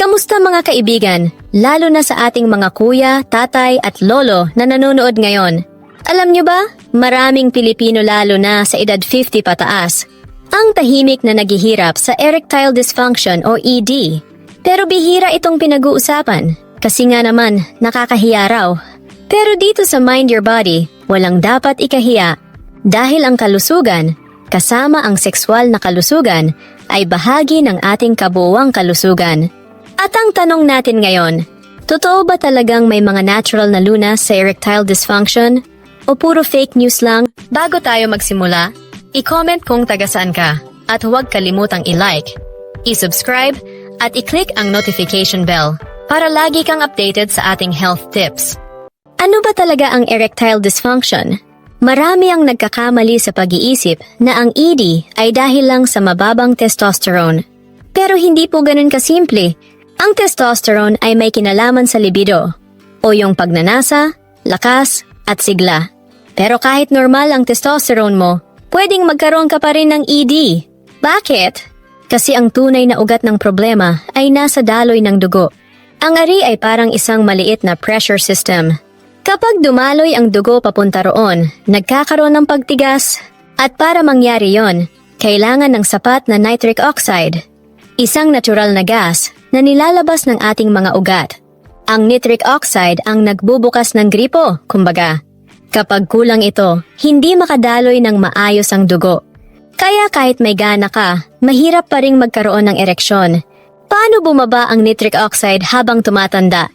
Kamusta mga kaibigan, lalo na sa ating mga kuya, tatay at lolo na nanonood ngayon? Alam nyo ba, maraming Pilipino lalo na sa edad 50 pataas, ang tahimik na naghihirap sa erectile dysfunction o ED. Pero bihira itong pinag-uusapan kasi nga naman nakakahiya raw. Pero dito sa Mind Your Body, walang dapat ikahiya dahil ang kalusugan, kasama ang sexual na kalusugan, ay bahagi ng ating kabuuang kalusugan. At ang tanong natin ngayon, totoo ba talagang may mga natural na lunas sa erectile dysfunction? O puro fake news lang? Bago tayo magsimula, i-comment kung taga saan ka at huwag kalimutang i-like, i-subscribe at i-click ang notification bell para lagi kang updated sa ating health tips. Ano ba talaga ang erectile dysfunction? Marami ang nagkakamali sa pag-iisip na ang ED ay dahil lang sa mababang testosterone. Pero hindi po ganun kasimple. Ang testosterone ay may kinalaman sa libido o yung pagnanasa, lakas, at sigla. Pero kahit normal ang testosterone mo, pwedeng magkaroon ka pa rin ng ED. Bakit? Kasi ang tunay na ugat ng problema ay nasa daloy ng dugo. Ang ari ay parang isang maliit na pressure system. Kapag dumaloy ang dugo papunta roon, nagkakaroon ng pagtigas. At para mangyari yon, kailangan ng sapat na nitric oxide, isang natural na gas na nilalabas ng ating mga ugat. Ang nitric oxide ang nagbubukas ng gripo, kumbaga. Kapag kulang ito, hindi makadaloy ng maayos ang dugo. Kaya kahit may gana ka, mahirap pa ring magkaroon ng ereksyon. Paano bumaba ang nitric oxide habang tumatanda?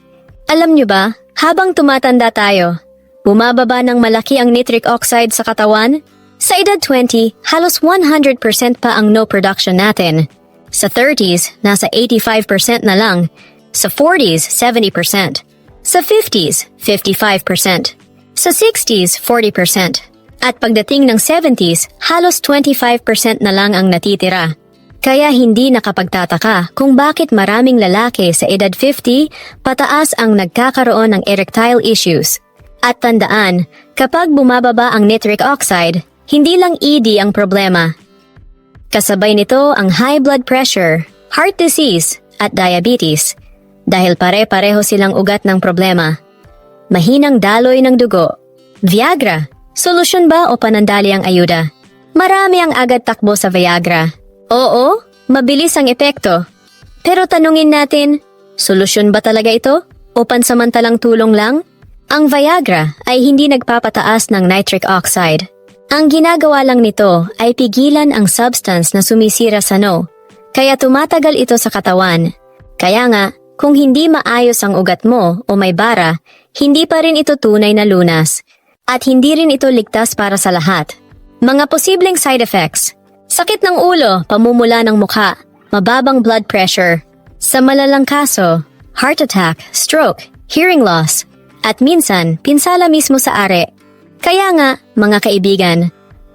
Alam nyo ba, habang tumatanda tayo, bumababa ng malaki ang nitric oxide sa katawan? Sa edad 20, halos 100% pa ang no production natin. Sa 30s, nasa 85% na lang. Sa 40s, 70%. Sa 50s, 55%. Sa 60s, 40%. At pagdating ng 70s, halos 25% na lang ang natitira. Kaya hindi nakapagtataka kung bakit maraming lalaki sa edad 50 pataas ang nagkakaroon ng erectile issues. At tandaan, kapag bumababa ang nitric oxide, hindi lang ED ang problema. Kasabay nito ang high blood pressure, heart disease, at diabetes dahil pare-pareho silang ugat ng problema. Mahinang daloy ng dugo. Viagra, solusyon ba o panandali ang ayuda? Marami ang agad takbo sa Viagra. Oo, mabilis ang epekto. Pero tanungin natin, solusyon ba talaga ito? O pansamantalang tulong lang? Ang Viagra ay hindi nagpapataas ng nitric oxide. Ang ginagawa lang nito ay pigilan ang substance na sumisira sa no, kaya tumatagal ito sa katawan. Kaya nga, kung hindi maayos ang ugat mo o may bara, hindi pa rin ito tunay na lunas. At hindi rin ito ligtas para sa lahat. Mga posibleng side effects. Sakit ng ulo, pamumula ng mukha, mababang blood pressure. Sa malalang kaso, heart attack, stroke, hearing loss, at minsan, pinsala mismo sa are. Kaya nga, mga kaibigan,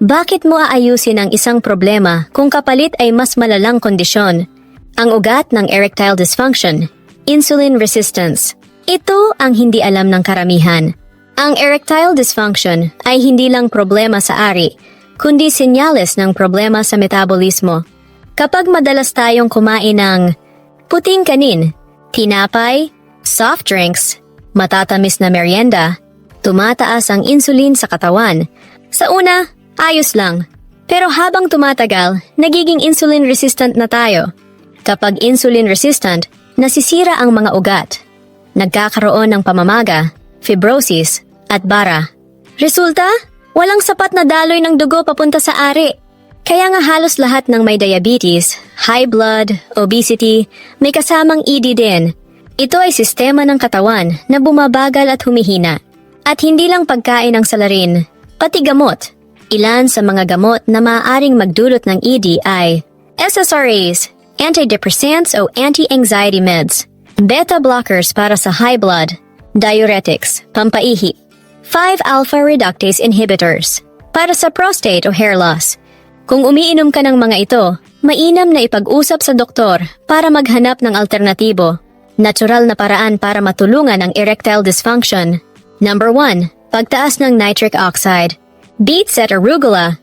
bakit mo aayusin ang isang problema kung kapalit ay mas malalang kondisyon? Ang ugat ng erectile dysfunction, insulin resistance. Ito ang hindi alam ng karamihan. Ang erectile dysfunction ay hindi lang problema sa ari, kundi senyales ng problema sa metabolismo. Kapag madalas tayong kumain ng puting kanin, tinapay, soft drinks, matatamis na merienda, tumataas ang insulin sa katawan. Sa una, ayos lang. Pero habang tumatagal, nagiging insulin resistant na tayo. Kapag insulin resistant, nasisira ang mga ugat. Nagkakaroon ng pamamaga, fibrosis, at bara. Resulta, walang sapat na daloy ng dugo papunta sa ari. Kaya nga halos lahat ng may diabetes, high blood, obesity, may kasamang ED din. Ito ay sistema ng katawan na bumabagal at humihina. At hindi lang pagkain ang salarin, pati gamot. Ilan sa mga gamot na maaaring magdulot ng ED ay SSRIs, antidepressants o anti-anxiety meds, beta blockers para sa high blood, diuretics, pampaihi, 5-alpha reductase inhibitors para sa prostate o hair loss. Kung umiinom ka ng mga ito, mainam na ipag-usap sa doktor para maghanap ng alternatibo. Natural na paraan para matulungan ang erectile dysfunction. Number 1. Pagtaas ng nitric oxide. Beets at arugula.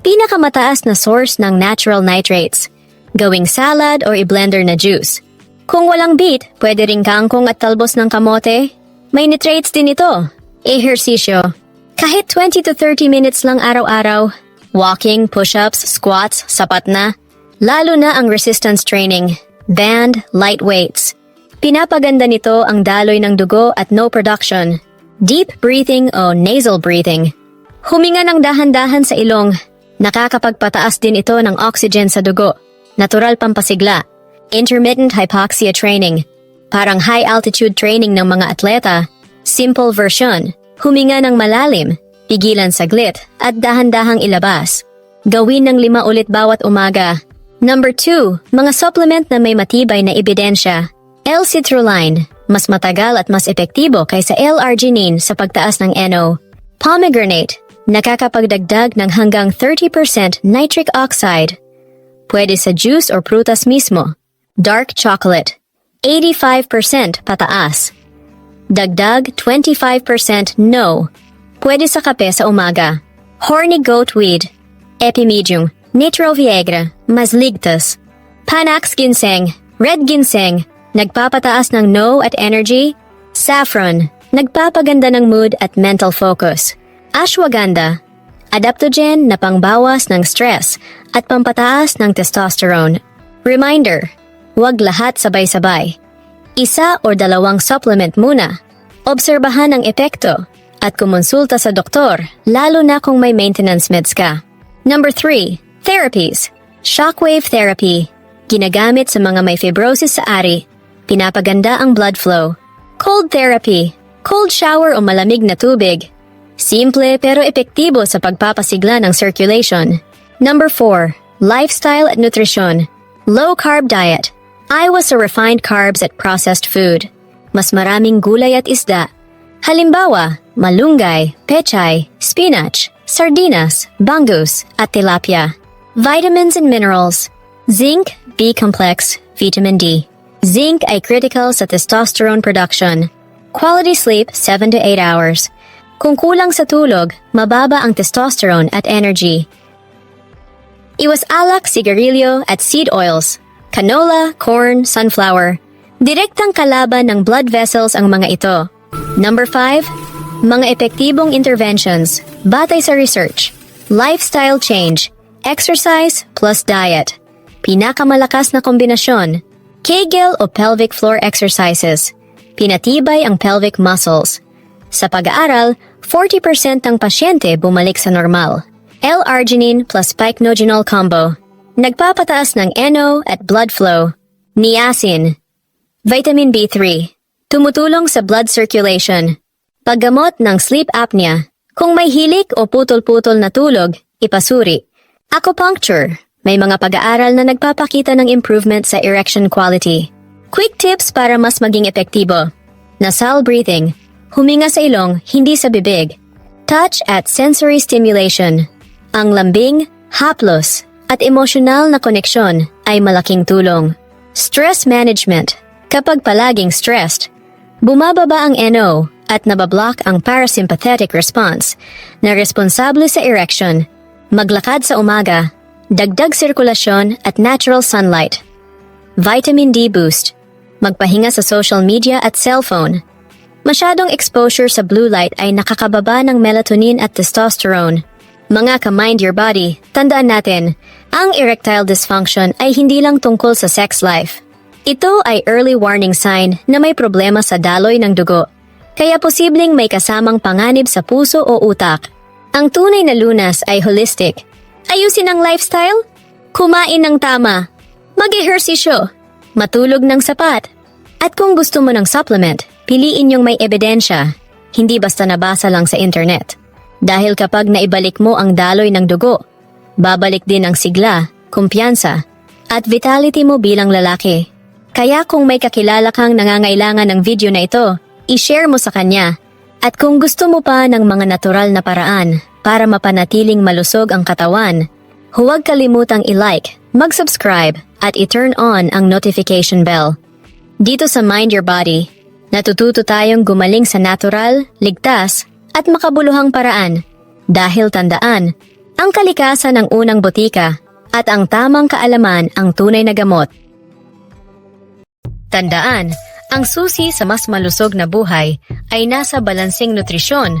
Pinakamataas na source ng natural nitrates. Gawing salad or i-blender na juice. Kung walang beet, pwede rin kangkong at talbos ng kamote. May nitrates din ito. Ehersisyo. Kahit 20 to 30 minutes lang araw-araw. Walking, push-ups, squats, sapat na. Lalo na ang resistance training. Band, light weights. Pinapaganda nito ang daloy ng dugo at no production. Deep breathing o nasal breathing. Huminga ng dahan-dahan sa ilong. Nakakapagpataas din ito ng oxygen sa dugo. Natural pampasigla. Intermittent hypoxia training. Parang high altitude training ng mga atleta. Simple version. Huminga ng malalim, pigilan saglit, at dahan-dahang ilabas. Gawin ng lima ulit bawat umaga. Number 2, mga supplement na may matibay na ebidensya. L-citrulline, mas matagal at mas epektibo kaysa L-arginine sa pagtaas ng NO. Pomegranate, nakakapagdagdag ng hanggang 30% nitric oxide. Pwede sa juice or prutas mismo. Dark chocolate, 85% pataas. Dagdag 25% no. Pwede sa kape sa umaga. Horny goat weed, epimedium, nitro viagra, mas ligtas. Panax ginseng, red ginseng, nagpapataas ng no at energy. Saffron, nagpapaganda ng mood at mental focus. Ashwagandha, adaptogen na pangbawas ng stress at pampataas ng testosterone. Reminder, huwag lahat sabay-sabay. Isa o dalawang supplement muna. Obserbahan ang epekto at kumonsulta sa doktor lalo na kung may maintenance meds ka. Number 3. Therapies. Shockwave therapy. Ginagamit sa mga may fibrosis sa ari. Pinapaganda ang blood flow. Cold therapy. Cold shower o malamig na tubig. Simple pero epektibo sa pagpapasigla ng circulation. Number 4. Lifestyle at nutrition. Low carb diet. Iwas sa refined carbs at processed food. Mas maraming gulay at isda. Halimbawa, malunggay, pechay, spinach, sardinas, bangus, at tilapia. Vitamins and minerals. Zinc, B-complex, vitamin D. Zinc ay critical sa testosterone production. Quality sleep 7 to 8 hours. Kung kulang sa tulog, mababa ang testosterone at energy. Iwas alak, sigarilyo at seed oils. Canola, corn, sunflower. Direktang kalaban ng blood vessels ang mga ito. Number 5. Mga epektibong interventions. Batay sa research. Lifestyle change. Exercise plus diet. Pinakamalakas na kombinasyon. Kegel o pelvic floor exercises. Pinatibay ang pelvic muscles. Sa pag-aaral, 40% ng pasyente bumalik sa normal. L-arginine plus pycnogenol combo. Nagpapataas ng NO at blood flow. Niacin. Vitamin B3. Tumutulong sa blood circulation. Paggamot ng sleep apnea. Kung may hilik o putol-putol na tulog, ipasuri. Acupuncture. May mga pag-aaral na nagpapakita ng improvement sa erection quality. Quick tips para mas maging epektibo. Nasal breathing. Huminga sa ilong, hindi sa bibig. Touch at sensory stimulation. Ang lambing, haplos, at emosyonal na koneksyon ay malaking tulong. Stress management. Kapag palaging stressed, bumababa ang NO at nabablock ang parasympathetic response na responsable sa erection, maglakad sa umaga, dagdag sirkulasyon at natural sunlight. Vitamin D boost. Magpahinga sa social media at cellphone. Masyadong exposure sa blue light ay nakakababa ng melatonin at testosterone. Mga ka-mind your body, tandaan natin, ang erectile dysfunction ay hindi lang tungkol sa sex life. Ito ay early warning sign na may problema sa daloy ng dugo. Kaya posibleng may kasamang panganib sa puso o utak. Ang tunay na lunas ay holistic. Ayusin ang lifestyle, kumain ng tama, mag-ehersisyo, matulog ng sapat. At kung gusto mo ng supplement, piliin yung may ebidensya, hindi basta nabasa lang sa internet. Dahil kapag naibalik mo ang daloy ng dugo, babalik din ang sigla, kumpiyansa, at vitality mo bilang lalaki. Kaya kung may kakilala kang nangangailangan ng video na ito, i-share mo sa kanya. At kung gusto mo pa ng mga natural na paraan para mapanatiling malusog ang katawan, huwag kalimutang i-like, mag-subscribe, at i-turn on ang notification bell. Dito sa Mind Your Body, natututo tayong gumaling sa natural, ligtas, at makabuluhang paraan. Dahil tandaan, ang kalikasan ng unang botika at ang tamang kaalaman ang tunay na gamot. Tandaan, ang susi sa mas malusog na buhay ay nasa balanseng nutrisyon